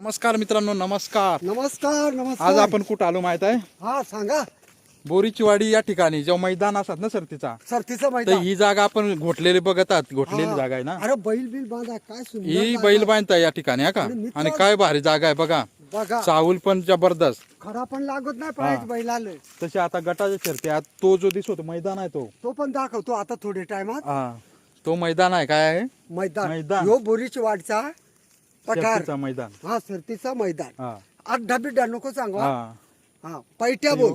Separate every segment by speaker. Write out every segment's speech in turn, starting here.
Speaker 1: नमस्कार मित्रांनो नमस्कार.
Speaker 2: नमस्कार नमस्कार.
Speaker 1: आज आपण कुठं आलो माहीत आहे?
Speaker 2: हा सांगा.
Speaker 1: बोरीची वाडी या ठिकाणी जेव्हा मैदान असतात ना सरतीचा
Speaker 2: सरतीचं
Speaker 1: तर
Speaker 2: मैदान.
Speaker 1: ही जागा आपण घोटलेली बघतात घोटलेली
Speaker 2: हा.
Speaker 1: जागा आहे ना?
Speaker 2: अरे बैल बिल बांधा काय सुंदर
Speaker 1: ही
Speaker 2: जागा.
Speaker 1: बैल बांधता या ठिकाणी हा का?
Speaker 2: आणि मित्र-
Speaker 1: आणि काय भारी जागा आहे बघा.
Speaker 2: बघा.
Speaker 1: चावल पण जबरदस्त.
Speaker 2: खडा पण लागत नाही पाहिजे बैलाला.
Speaker 1: तसे आता गटाच्या शर्त्यात तो जो दिसतो मैदान आहे तो.
Speaker 2: तो पण दाखवतो आता थोडे टाइमात
Speaker 1: हा. तो मैदान आहे काय आहे?
Speaker 2: मैदान.
Speaker 1: मैदान.
Speaker 2: यो बोरीची वाडचा पठार.
Speaker 1: शर्तीचा मैदान.
Speaker 2: हा सरतीचा मैदान.
Speaker 1: हा.
Speaker 2: बिड्डा नको सांगू हा. पैट्या बोल.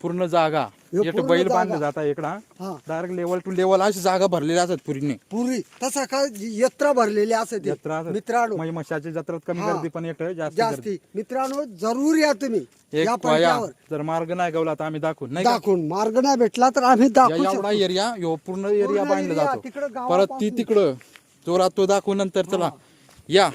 Speaker 1: पूर्ण जागा.
Speaker 2: पूर्ण
Speaker 1: बैल
Speaker 2: जागा.
Speaker 1: बांधले जाता इकडा
Speaker 2: हा.
Speaker 1: डायरेक्ट लेवल टू लेवल अशी जागा भरलेली असतात पुरीने.
Speaker 2: पुरी तसा काय जत्रा भरलेली असते
Speaker 1: जत्रा असत.
Speaker 2: मित्रांनो.
Speaker 1: म्हणजे मशाच्या जत्रात कमी
Speaker 2: हा.
Speaker 1: गर्दी पण येत जास्त गर्दी.
Speaker 2: जास्ती मित्रांनो जरूर या तुम्ही.
Speaker 1: एक
Speaker 2: या
Speaker 1: पाया.
Speaker 2: पैट्यावर
Speaker 1: जर मार्ग नाही गवला तर आम्ही दाखवू नाही का?
Speaker 2: दाखवून. मार्ग नाही भेटला तर आम्ही
Speaker 1: या
Speaker 2: दाखवू
Speaker 1: एवढा
Speaker 2: शकतो.
Speaker 1: एरिया यो पूर्ण एरिया बांधला
Speaker 2: area, तिकडं
Speaker 1: जातो.
Speaker 2: गावापासून.
Speaker 1: परत ती तिकडं जोरात तो दाखवू नंतर चला. या.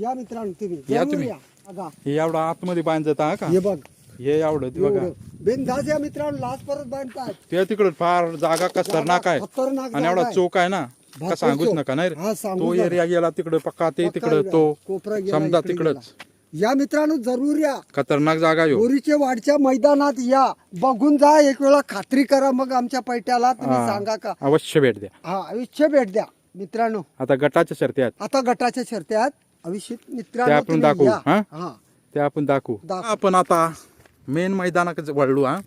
Speaker 2: या मित्रांनो तुम्ही.
Speaker 1: या तुम्ही.
Speaker 2: बघा.
Speaker 1: हे एवढा आतमध्ये बांधत जाता हा का?
Speaker 2: हे बघ.
Speaker 1: हे एवढं ते बघा.
Speaker 2: बिनधास या मित्रांनो लाच परत बांधतात
Speaker 1: ते तिकडं फार जागा खतरनाक आहे.
Speaker 2: खतरनाक
Speaker 1: आणि एवढा. चौक आहे ना?
Speaker 2: भरपूर
Speaker 1: का सांगूच
Speaker 2: चौक.
Speaker 1: नका नाही रे.
Speaker 2: हा, सांगू
Speaker 1: तो
Speaker 2: नका.
Speaker 1: एरिया गेला तिकडं पक्का ते तिकडं. तो
Speaker 2: कोपरा गेला,
Speaker 1: समजा
Speaker 2: इकडे
Speaker 1: तिकडच.
Speaker 2: गेला. या मित्रांनो जरूर या.
Speaker 1: खतरनाक जागा यो
Speaker 2: बोरीच्या वाडच्या मैदानात या. बघून जा एक वेळा खात्री करा मग आमच्या पैट्याला तुम्ही
Speaker 1: हा.
Speaker 2: सांगा का?
Speaker 1: अवश्य भेट द्या.
Speaker 2: हा आयुष्य भेट द्या मित्रांनो.
Speaker 1: आता गटाच्या शर्ती आहेत.
Speaker 2: आता गटाच्या शर्त्यात आयुष्य
Speaker 1: ते
Speaker 2: मित्रांनो
Speaker 1: आपण
Speaker 2: तुम्ही
Speaker 1: दाखवू,
Speaker 2: या.
Speaker 1: हा?
Speaker 2: हा.
Speaker 1: ते आपण दाखवू.
Speaker 2: दाखवू.
Speaker 1: आपण आता मेन मैदानाकडे वळलो हा?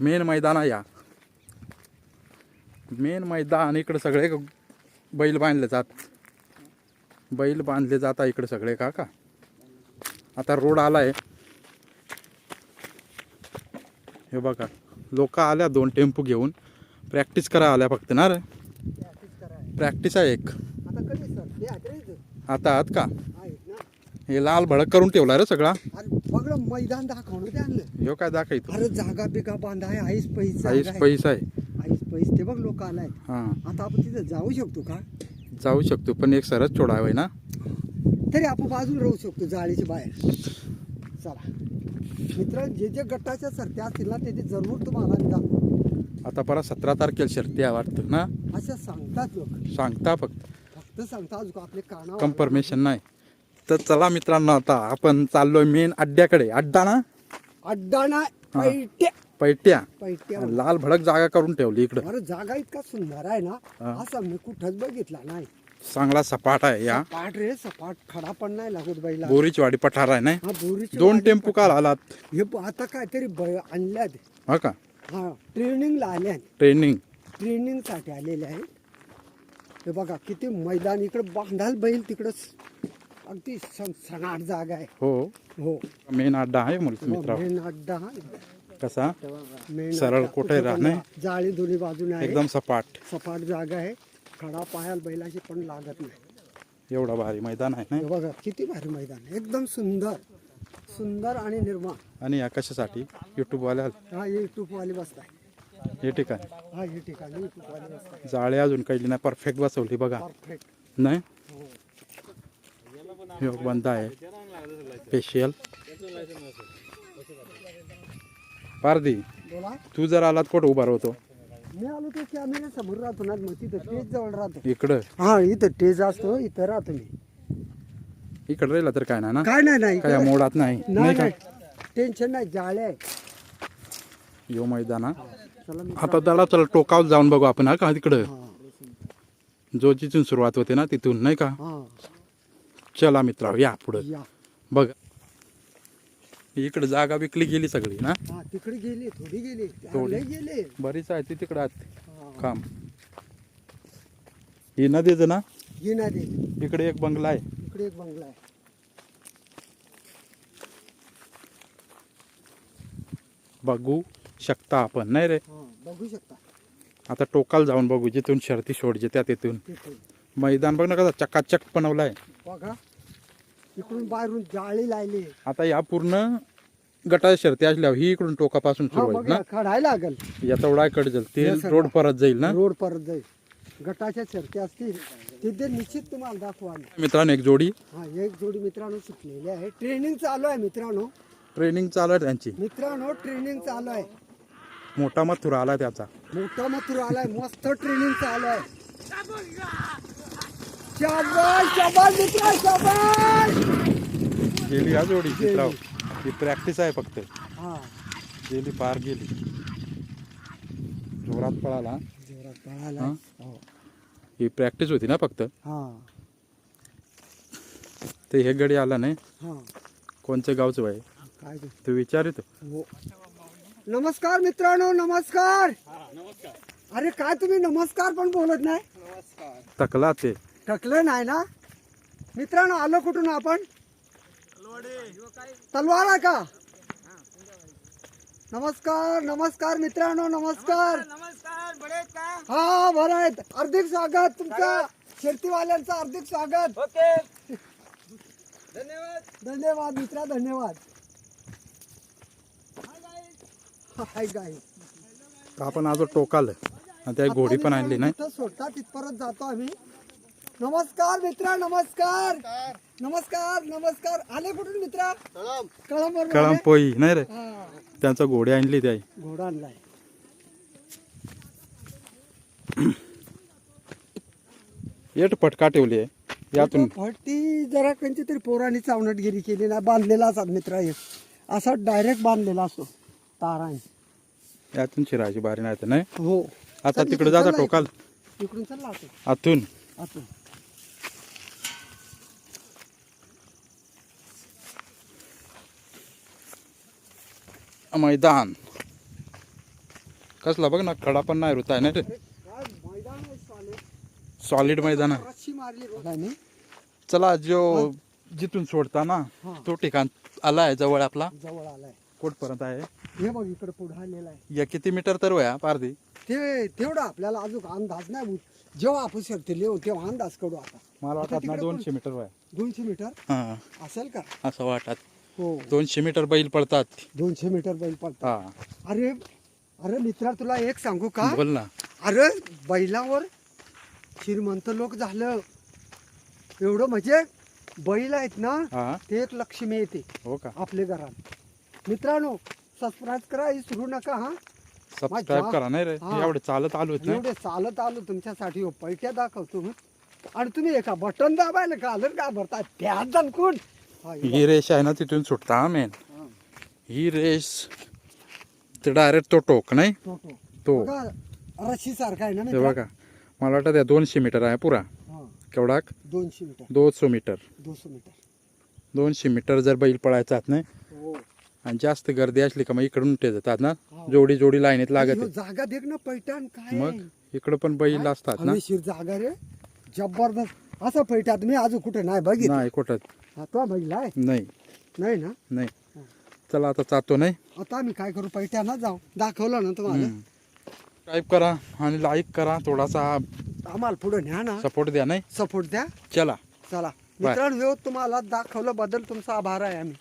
Speaker 1: मेन मैदान आहे या. मेन मैदान इकडे सगळे बैल बांधले जात. बैल बांधले जाता इकडे सगळे का का? आता रोड आलाय. हे बघा लोक आल्या दोन टेम्पो घेऊन. प्रॅक्टिस करा आल्या फक्त ना रे?
Speaker 2: प्रॅक्टिस करा.
Speaker 1: प्रॅक्टिस आहे एक.
Speaker 2: आता
Speaker 1: आहात का? हे लाल भडक करून ठेवला रे सगळा.
Speaker 2: अरे मैदान दाखवणं ते आणलं.
Speaker 1: ह्यो काय दाखवतो
Speaker 2: अरे जागा बिगा बांधाय आईस पैसा
Speaker 1: आईस पैसा आहे.
Speaker 2: आईस पैस ते बघ लोक आलाय.
Speaker 1: हा.
Speaker 2: आता आपण तिथे जाऊ शकतो का?
Speaker 1: जाऊ शकतो पण एक सरच सोडावं ना?
Speaker 2: तरी आपण बाजूला राहू शकतो जाळीच्या बाहेर. चला. मित्रांनो जे जे गटाच्या सरत्या असतील ना ते ते जरूर तुम्हाला दाखवू.
Speaker 1: आता परत सतरा तारखेला शर्ती आहे वाटतं ना?
Speaker 2: अशा सांगतात लोक.
Speaker 1: सांगता फक्त.
Speaker 2: फक्त सांगता अजून आपले काना
Speaker 1: कन्फर्मेशन नाही. तर चला मित्रांनो आता आपण चाललोय मेन अड्ड्याकडे. अड्डा ना?
Speaker 2: अड्डा नाही पैट्या
Speaker 1: पैट्या
Speaker 2: पैट्या
Speaker 1: लाल भडक जागा करून ठेवली इकडं.
Speaker 2: अरे जागा इतका सुंदर आहे ना. असं मी कुठंच बघितला नाही.
Speaker 1: चांगला सपाट आहे या.
Speaker 2: सपाट रे सपाट खडा पण नाही लागत बाईला.
Speaker 1: बोरीची वाडी पठार आहे नाही?
Speaker 2: हा बोरीची
Speaker 1: दोन
Speaker 2: वाडी
Speaker 1: टेम्पो काल आलात.
Speaker 2: हे ब- आता काहीतरी ब- आणल्यात.
Speaker 1: हा का?
Speaker 2: हा ट्रेनिंगला आल्या
Speaker 1: ट्रेनिंग.
Speaker 2: ट्रेनिंगसाठी आलेले आहेत. हे बघा किती मैदान इकडे बांधाल बैल तिकडं स- अगदी सण- सनाट जागा आहे.
Speaker 1: हो.
Speaker 2: हो.
Speaker 1: मेन अड्डा आहे मित्र
Speaker 2: मेन अड्डा हा.
Speaker 1: कसा?
Speaker 2: मेन
Speaker 1: सरळ
Speaker 2: अड्डा.
Speaker 1: कुठे राहणे?
Speaker 2: जाळी दोन्ही बाजूने आहे.
Speaker 1: एकदम सपाट.
Speaker 2: सपाट जागा आहे. खडा पायाला बैलाची पण लागत नाही.
Speaker 1: एवढा भारी मैदान आहे
Speaker 2: हे
Speaker 1: ना
Speaker 2: बघा किती भारी मैदान आहे. एकदम सुंदर. सुंदर आणि निर्माण.
Speaker 1: आणि या कशासाठी? युट्यूब वाल्या
Speaker 2: हा युट्यूब वाले बसताय.
Speaker 1: हे ठिकाण.
Speaker 2: हा हे
Speaker 1: जाळे अजून काही नाही परफेक्ट बसवली बघा.
Speaker 2: परफेक्ट
Speaker 1: नाही? हे बंद आहे. स्पेशल पारदी
Speaker 2: बोला.
Speaker 1: तू जर आलात कुठं उभा राहतो?
Speaker 2: मी आलो समोर राहतो ना मग तिथं टेज जवळ राहतो.
Speaker 1: इकडं?
Speaker 2: हा इथं टेज असतो इथं राहतो मी.
Speaker 1: इकडं राहिला तर काय नाही ना?
Speaker 2: काय नाही नाही
Speaker 1: काय या मोडात नाही?
Speaker 2: नाही
Speaker 1: नाही का?
Speaker 2: नाही. टेन्शन नाही जाळे
Speaker 1: यो मैदान आता त्याला चला टोकावर जाऊन बघू आपण हा का? तिकडं.
Speaker 2: हा
Speaker 1: जो जिथून सुरुवात होते ना तिथून नाही का?
Speaker 2: हा.
Speaker 1: चला मित्रा या पुढं. बघ. इकडे जागा विकली गेली सगळी ना?
Speaker 2: हा तिकडे गेले थोडी गेले.
Speaker 1: थोडी.
Speaker 2: गेले.
Speaker 1: बरीच आहे ती तिकडं आत.
Speaker 2: हा.
Speaker 1: काम. ही नदीच ना?
Speaker 2: ना दे
Speaker 1: इकडे एक बंगला आहे.
Speaker 2: इकडे एक बंगला आहे.
Speaker 1: बघू. शकता आपण नाही रे?
Speaker 2: हा बघू शकता.
Speaker 1: आता टोकाल जाऊन बघू जिथून शर्ती सोडजे त्या तिथून. मैदान बघ ना कसा चकाचक बनवलाय.
Speaker 2: बघा इकडून बाहेरून जाळी लायली
Speaker 1: आता या पूर्ण गटाच्या शर्ती असल्यावर ही इकडून टोकापासून सुरू होईल ना?
Speaker 2: खडायला लागल.
Speaker 1: या तेवढा कडे जाईल ते. रोड परत जाईल ना?
Speaker 2: रोड परत जाईल. गटाच्या चर्चे असतील तिथे निश्चित तुम्हाला दाखवा.
Speaker 1: मित्रांनो एक जोडी.
Speaker 2: हा एक जोडी मित्रांनो सुटलेली आहे. ट्रेनिंग चालू आहे मित्रांनो.
Speaker 1: ट्रेनिंग चालू आहे त्यांची.
Speaker 2: मित्रांनो ट्रेनिंग चालू आहे.
Speaker 1: मोठा मथुरा आला त्याचा.
Speaker 2: मोठा मथुर आलाय मस्त ट्रेनिंग चालू आहे. शाबास शाबास मित्र शाबास!
Speaker 1: गेली हा जोडी चित्राव. ही प्रॅक्टिस आहे फक्त.
Speaker 2: हा.
Speaker 1: गेली पार गेली. जोरात पळाला.
Speaker 2: जोरात पळाला.
Speaker 1: हा?
Speaker 2: हो.
Speaker 1: ही प्रॅक्टिस होती ना फक्त?
Speaker 2: हा.
Speaker 1: ते हे गडी आला नाही?
Speaker 2: हा.
Speaker 1: कोणचं गावचं आहे
Speaker 2: काय ते?
Speaker 1: तू विचारित
Speaker 2: हो. नमस्कार मित्रांनो नमस्कार. अरे काय तुम्ही नमस्कार पण बोलत नाही?
Speaker 1: तकला ते
Speaker 2: टकलं नाही ना? मित्रांनो आलो कुठून आपण? तलवार का? नमस्कार नमस्कार मित्रांनो नमस्कार. हा बरं आहेत. हार्दिक स्वागत तुमचं. शेतीवाल्यांचं हार्दिक स्वागत.
Speaker 3: ओके. धन्यवाद.
Speaker 2: धन्यवाद मित्रा धन्यवाद.
Speaker 1: आपण आज टोकाल आणि त्या घोडी पण आणली नाही.
Speaker 2: सोडता तिथपर्यंत जातो आम्ही. नमस्कार मित्रा नमस्कार. नमस्कार नमस्कार. आले कुठून मित्रा? कळम
Speaker 1: कळम? पोई नाही रे? त्यांचा घोडी आणली त्या
Speaker 2: घोडा आणलाय.
Speaker 1: येट पटका ठेवली आहे यातून.
Speaker 2: फटती जरा कोणती तरी पोरांनी चावणटगिरी केली नाही बांधलेला असा मित्रा एक. असा डायरेक्ट बांधलेला असतो. ताराने
Speaker 1: यातून शिरायची बारी नाही तर नाही?
Speaker 2: हो.
Speaker 1: आता
Speaker 2: चल,
Speaker 1: तिकडे
Speaker 2: इकडून
Speaker 1: जाता
Speaker 2: चल ना इकडून. चल
Speaker 1: आतून.
Speaker 2: आतून.
Speaker 1: मैदान. कसला बघ ना खडा पण नाही ऋता नाही रे
Speaker 2: अरे, काय मैदान आहे साले.
Speaker 1: सॉलिड मैदान आहे. चला जो जिथून सोडता ना
Speaker 2: हा.
Speaker 1: तो ठिकाण आला आहे जवळ आपला.
Speaker 2: जवळ आलाय.
Speaker 1: कुठपर्यंत आहे.
Speaker 2: हे बघ इकडे पुढे आलेला आहे.
Speaker 1: या किती मीटर तर वया पारदी
Speaker 2: ते तेवढं आपल्याला अजून अंदाज नाही होत. जेव्हा आपण सरते लिहू तेव्हा अंदाज काढू आता.
Speaker 1: मला वाटत ना दोनशे मीटर वया
Speaker 2: दोनशे मीटर?
Speaker 1: हा.
Speaker 2: असेल का?
Speaker 1: असं वाटत.
Speaker 2: हो.
Speaker 1: दोनशे मीटर बैल पडतात
Speaker 2: दोनशे मीटर बैल पडतो
Speaker 1: हा.
Speaker 2: अरे अरे मित्रा तुला एक सांगू का?
Speaker 1: बोल ना.
Speaker 2: अरे बैलावर श्रीमंत लोक झालं. एवढं म्हणजे बैल आहेत ना
Speaker 1: हा.
Speaker 2: ते एक लक्ष्मी येते
Speaker 1: हो का?
Speaker 2: आपल्या घरात. मित्रांनो सबस्क्राईब करा विसरू नका हा.
Speaker 1: सबस्क्राईब करा नाही रे.
Speaker 2: हा.
Speaker 1: एवढे चालत आलो ना
Speaker 2: एवढे चालत आलो तुमच्यासाठी हो पैट्या दाखवतो. आणि तुम्ही एका बटन दाबायला का आलं का भरता त्यात दणकून हा, हे
Speaker 1: ही रेष आहे ना तिथून सुटता मेन
Speaker 2: हा.
Speaker 1: ही रेष ते डायरेक्ट तो टोक नाही?
Speaker 2: तो, तो.
Speaker 1: तो.
Speaker 2: बघा, रस्सी सारखा आहे ना
Speaker 1: हे
Speaker 2: मित्रा?
Speaker 1: बघा मला वाटतं त्या दोनशे मीटर आहे पुरा.
Speaker 2: हा,
Speaker 1: केवढा?
Speaker 2: दोनशे मीटर.
Speaker 1: दोनशे मीटर.
Speaker 2: दोनशे मीटर.
Speaker 1: दोनशे मीटर जर बैल पळायचा नाही आणि जास्त गर्दी असली का मग इकडून ते जातात ना?
Speaker 2: हा.
Speaker 1: जोडी जोडी लाईनीत लागत
Speaker 2: ह्यो जागा देख ना पैठण काय?
Speaker 1: मग इकडं पण बैल असतात ना?
Speaker 2: हवेशीर जागा रे. जबरदस्त. असं पैठ्यात मी अजून कुठे नाही बघितलं?
Speaker 1: नाही कुठं?
Speaker 2: हा, तो आहे?
Speaker 1: नाही.
Speaker 2: नाही ना?
Speaker 1: नाही. चला आता जातो नाही?
Speaker 2: आता आम्ही काय करू? पैठ्यानं जाऊ. दाखवलं ना तुम्हाला?
Speaker 1: सबस्क्राईब करा आणि लाईक करा. थोडासा
Speaker 2: आम्हाला पुढे न्या ना.
Speaker 1: सपोर्ट द्या नाही?
Speaker 2: सपोर्ट द्या.
Speaker 1: चला.
Speaker 2: चला. मित्रांनो ह्यो तुम्हाला दाखवलं बद्दल तुमचा आभार आहे आम्ही.